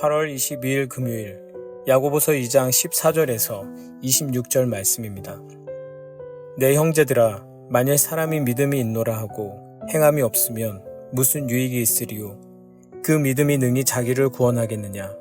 8월 22일 금요일 야고보서 2장 14절에서 26절 말씀입니다. 내 형제들아 만일 사람이 믿음이 있노라 하고 행함이 없으면 무슨 유익이 있으리요 그 믿음이 능히 자기를 구원하겠느냐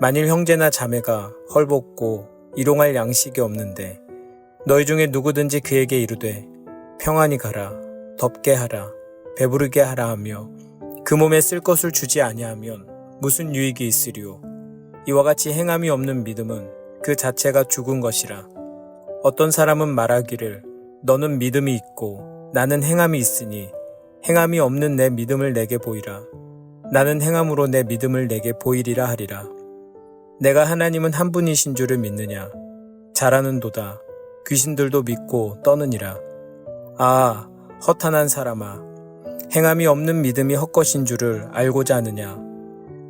만일 형제나 자매가 헐벗고 일용할 양식이 없는데 너희 중에 누구든지 그에게 이르되 평안히 가라 덥게 하라 배부르게 하라 하며 그 몸에 쓸 것을 주지 아니하면 무슨 유익이 있으리요 이와 같이 행함이 없는 믿음은 그 자체가 죽은 것이라. 어떤 사람은 말하기를 너는 믿음이 있고 나는 행함이 있으니 행함이 없는 내 믿음을 내게 보이라. 나는 행함으로 내 믿음을 내게 보이리라 하리라. 내가 하나님은 한 분이신 줄을 믿느냐? 잘하는도다. 귀신들도 믿고 떠느니라. 아 허탄한 사람아. 행함이 없는 믿음이 헛것인 줄을 알고자 하느냐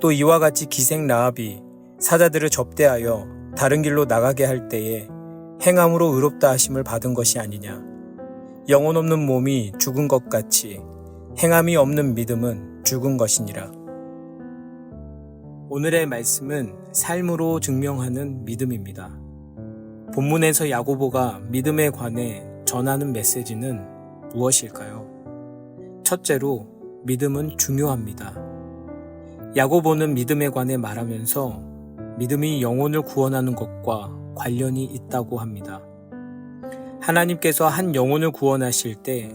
또 이와 같이 기생 라합이 사자들을 접대하여 다른 길로 나가게 할 때에 행함으로 의롭다 하심을 받은 것이 아니냐 영혼 없는 몸이 죽은 것 같이 행함이 없는 믿음은 죽은 것이니라 오늘의 말씀은 삶으로 증명하는 믿음입니다. 본문에서 야고보가 믿음에 관해 전하는 메시지는 무엇일까요? 첫째로 믿음은 중요합니다. 야고보는 믿음에 관해 말하면서 믿음이 영혼을 구원하는 것과 관련이 있다고 합니다. 하나님께서 한 영혼을 구원하실 때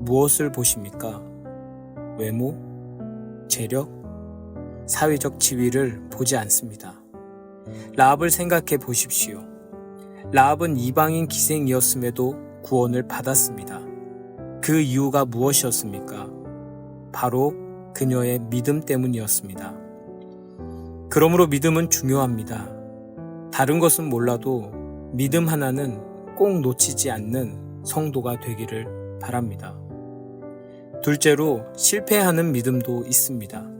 무엇을 보십니까? 외모, 재력, 사회적 지위를 보지 않습니다. 라합을 생각해 보십시오. 라합은 이방인 기생이었음에도 구원을 받았습니다. 그 이유가 무엇이었습니까? 바로 그녀의 믿음 때문이었습니다. 그러므로 믿음은 중요합니다. 다른 것은 몰라도 믿음 하나는 꼭 놓치지 않는 성도가 되기를 바랍니다. 둘째로 실패하는 믿음도 있습니다.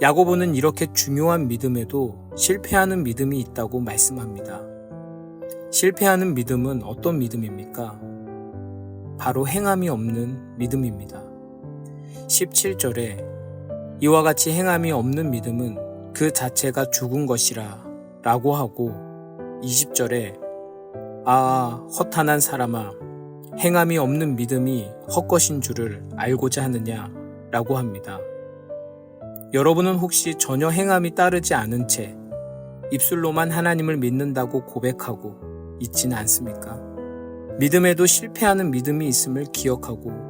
야고보는 이렇게 중요한 믿음에도 실패하는 믿음이 있다고 말씀합니다. 실패하는 믿음은 어떤 믿음입니까? 바로 행함이 없는 믿음입니다. 17절에 이와 같이 행함이 없는 믿음은 그 자체가 죽은 것이라 라고 하고 20절에 아 허탄한 사람아 행함이 없는 믿음이 헛것인 줄을 알고자 하느냐 라고 합니다. 여러분은 혹시 전혀 행함이 따르지 않은 채 입술로만 하나님을 믿는다고 고백하고 있지는 않습니까? 믿음에도 실패하는 믿음이 있음을 기억하고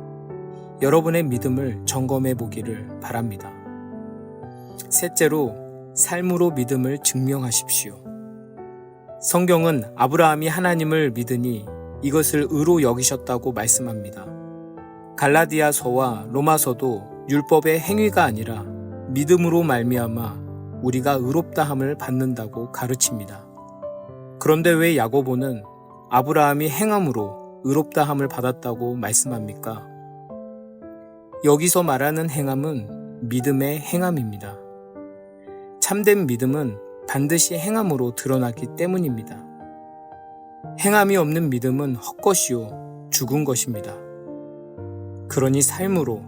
여러분의 믿음을 점검해 보기를 바랍니다. 셋째로 삶으로 믿음을 증명하십시오. 성경은 아브라함이 하나님을 믿으니 이것을 의로 여기셨다고 말씀합니다. 갈라디아서와 로마서도 율법의 행위가 아니라 믿음으로 말미암아 우리가 의롭다함을 받는다고 가르칩니다. 그런데 왜 야고보는 아브라함이 행함으로 의롭다함을 받았다고 말씀합니까? 여기서 말하는 행함은 믿음의 행함입니다. 참된 믿음은 반드시 행함으로 드러나기 때문입니다. 행함이 없는 믿음은 헛것이요, 죽은 것입니다. 그러니 삶으로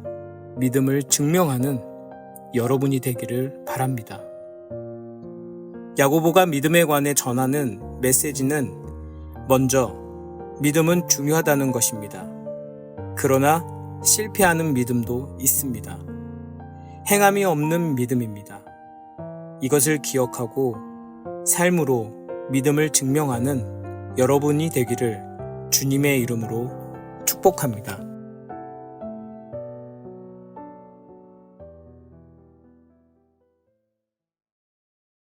믿음을 증명하는 여러분이 되기를 바랍니다. 야고보가 믿음에 관해 전하는 메시지는 먼저 믿음은 중요하다는 것입니다. 그러나 실패하는 믿음도 있습니다. 행함이 없는 믿음입니다. 이것을 기억하고 삶으로 믿음을 증명하는 여러분이 되기를 주님의 이름으로 축복합니다.